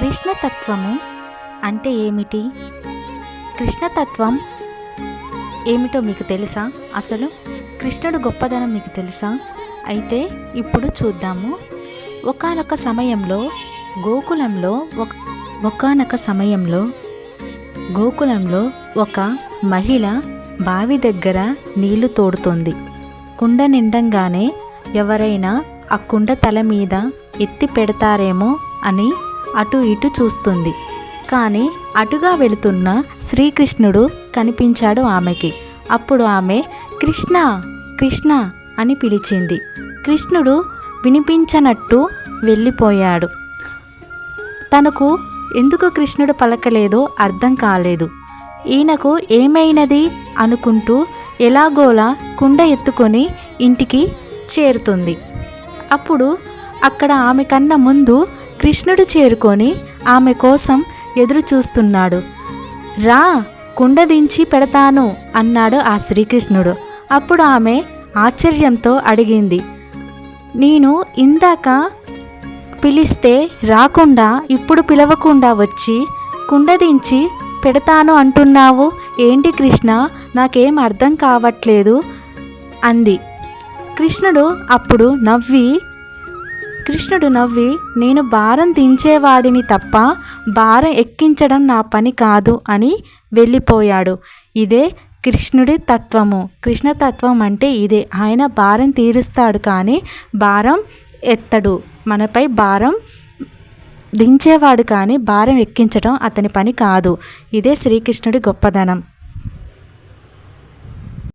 కృష్ణతత్వము అంటే ఏమిటి? కృష్ణతత్వం ఏమిటో మీకు తెలుసా? అసలు కృష్ణుడు గొప్పదనం మీకు తెలుసా? అయితే ఇప్పుడు చూద్దాము. ఒకానొక సమయంలో గోకులంలో ఒక ఒకానొక సమయంలో గోకులంలో ఒక మహిళ బావి దగ్గర నీళ్ళు తోడుతోంది. కుండ నిండంగానే ఎవరైనా ఆ కుండ తల మీద ఎత్తి పెడతారేమో అని అటు ఇటు చూస్తుంది. కానీ అటుగా వెళుతున్న శ్రీకృష్ణుడు కనిపించాడు ఆమెకి. అప్పుడు ఆమె కృష్ణ కృష్ణ అని పిలిచింది. కృష్ణుడు వినిపించనట్టు వెళ్ళిపోయాడు. తనకు ఎందుకు కృష్ణుడు పలకలేదో అర్థం కాలేదు. ఈయనకు ఏమైనది అనుకుంటూ ఎలాగోలా కుండ ఎత్తుకొని ఇంటికి చేరుతుంది. అప్పుడు అక్కడ ఆమె కన్నా ముందు కృష్ణుడు చేరుకొని ఆమె కోసం ఎదురు చూస్తున్నాడు రా కుండ దించి పెడతాను అన్నాడు ఆ శ్రీకృష్ణుడు. అప్పుడు ఆమె ఆశ్చర్యంతో అడిగింది నేను ఇందాక పిలిస్తే రాకుండా ఇప్పుడు పిలవకుండా వచ్చి కుండ దించి పెడతాను అంటున్నావు? ఏంటి కృష్ణ? నాకేం అర్థం కావట్లేదు అంది. కృష్ణుడు అప్పుడు నవ్వి కృష్ణుడు నవ్వి నేను భారం దించేవాడిని తప్ప భారం ఎక్కించడం నా పని కాదు అని వెళ్ళిపోయాడు. ఇదే కృష్ణుడి తత్వము. కృష్ణతత్వం అంటే ఇదే. ఆయన భారం తీరుస్తాడు కానీ భారం ఎత్తడు. మనపై భారం దించేవాడు కానీ భారం ఎక్కించడం అతని పని కాదు. ఇదే శ్రీకృష్ణుడి గొప్పదనం.